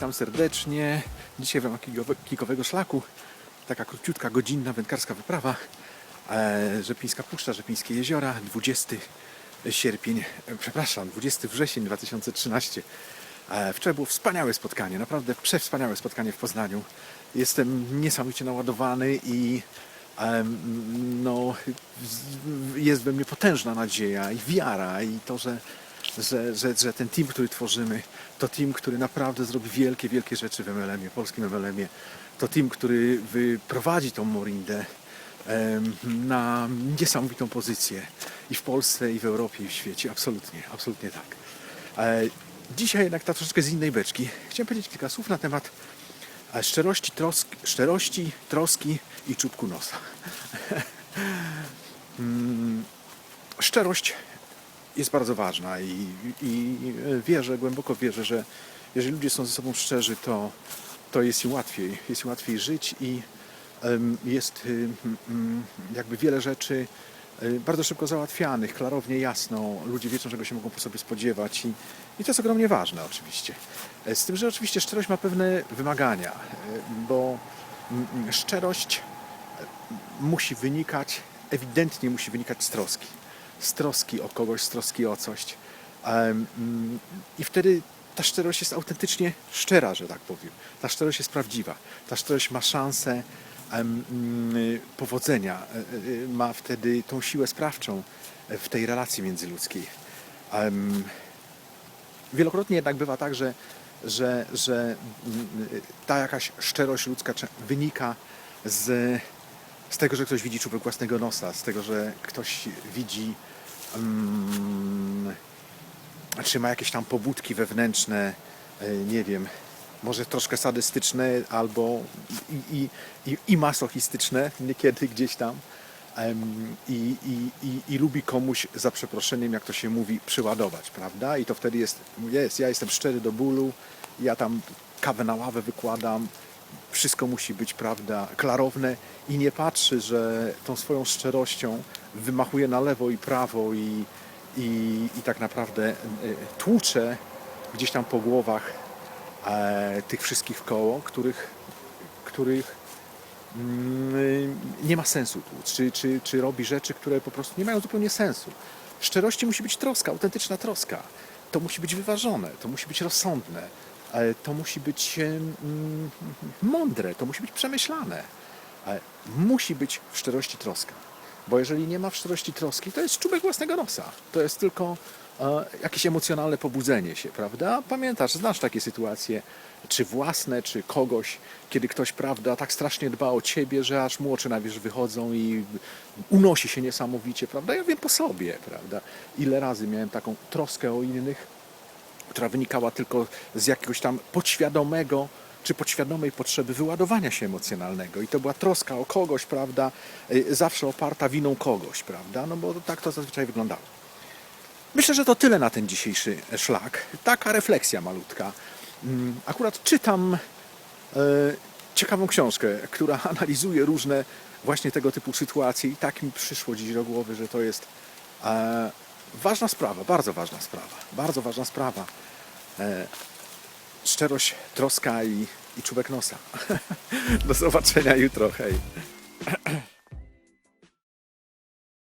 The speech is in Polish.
witam serdecznie. Dzisiaj w ramach kikowe- kikowego szlaku taka króciutka, godzinna wędkarska wyprawa. E, Rzepińska Puszcza, Rzepińskie Jeziora, 20 sierpień, e, przepraszam, 20 wrzesień 2013. E, Wczoraj było wspaniałe spotkanie, naprawdę przewspaniałe spotkanie w Poznaniu. Jestem niesamowicie naładowany i no, jest we mnie potężna nadzieja i wiara i to, że, że, że, że ten team, który tworzymy, to team, który naprawdę zrobi wielkie, wielkie rzeczy w MLM-ie, polskim MLM-ie. To team, który wyprowadzi tą Morindę na niesamowitą pozycję i w Polsce, i w Europie, i w świecie. Absolutnie, absolutnie tak. E, Dzisiaj jednak ta troszeczkę z innej beczki. Chciałem powiedzieć kilka słów na temat e, szczerości, troski, szczerości, troski i czubku nosa. Mm, Szczerość jest bardzo ważna i, i wierzę, głęboko wierzę, że jeżeli ludzie są ze sobą szczerzy, to, to jest im łatwiej, jest im łatwiej żyć i jest ym, jakby wiele rzeczy y, bardzo szybko załatwianych, klarownie, jasno. Ludzie wiedzą, czego się mogą po sobie spodziewać i, i to jest ogromnie ważne oczywiście. E, Z tym, że oczywiście szczerość ma pewne wymagania, e, bo szczerość musi wynikać, ewidentnie musi wynikać z troski. Z troski o kogoś, z troski o coś. Mm, I wtedy ta szczerość jest autentycznie szczera, że tak powiem. Ta szczerość jest prawdziwa. Ta szczerość ma szansę mm, powodzenia. E, e, Ma wtedy tą siłę sprawczą w tej relacji międzyludzkiej. Wielokrotnie jednak bywa tak, że, że, że mm, ta jakaś szczerość ludzka wynika z, z tego, że ktoś widzi czubek własnego nosa, z tego, że ktoś widzi, czy ma jakieś tam pobudki wewnętrzne, e, nie wiem, może troszkę sadystyczne albo i, i, i, masochistyczne niekiedy gdzieś tam. I, i, i, I lubi komuś, za przeproszeniem, jak to się mówi, przyładować, prawda? I to wtedy jest, jest, ja jestem szczery do bólu, ja tam kawę na ławę wykładam, wszystko musi być, prawda, klarowne i nie patrzy, że tą swoją szczerością wymachuje na lewo i prawo i, i, i tak naprawdę e, tłucze gdzieś tam po głowach e, tych wszystkich koło, których, których mm, nie ma sensu tłuc, czy, czy, czy robi rzeczy, które po prostu nie mają zupełnie sensu. W szczerości musi być troska, autentyczna troska. To musi być wyważone, to musi być rozsądne, e, to musi być em, mądre, to musi być przemyślane. E, Musi być w szczerości troska. Bo jeżeli nie ma w szczerości troski, to jest czubek własnego nosa. To jest tylko e, jakieś emocjonalne pobudzenie się, prawda? Pamiętasz, znasz takie sytuacje, czy własne, czy kogoś, kiedy ktoś, prawda, tak strasznie dba o ciebie, że aż mu oczy na wierzch wychodzą i unosi się niesamowicie, prawda? Ja wiem po sobie, prawda? Ile razy miałem taką troskę o innych, która wynikała tylko z jakiegoś tam podświadomego czy podświadomej potrzeby wyładowania się emocjonalnego. I to była troska o kogoś, prawda? Y, Zawsze oparta winą kogoś, prawda? No bo tak to zazwyczaj wyglądało. Myślę, że to tyle na ten dzisiejszy szlak. Taka refleksja malutka. Mm, Akurat czytam e, ciekawą książkę, która analizuje różne właśnie tego typu sytuacje i tak mi przyszło dziś do głowy, że to jest e, ważna sprawa, bardzo ważna sprawa, bardzo ważna sprawa. Szczerość, troska i, i czubek nosa. Do zobaczenia jutro, hej.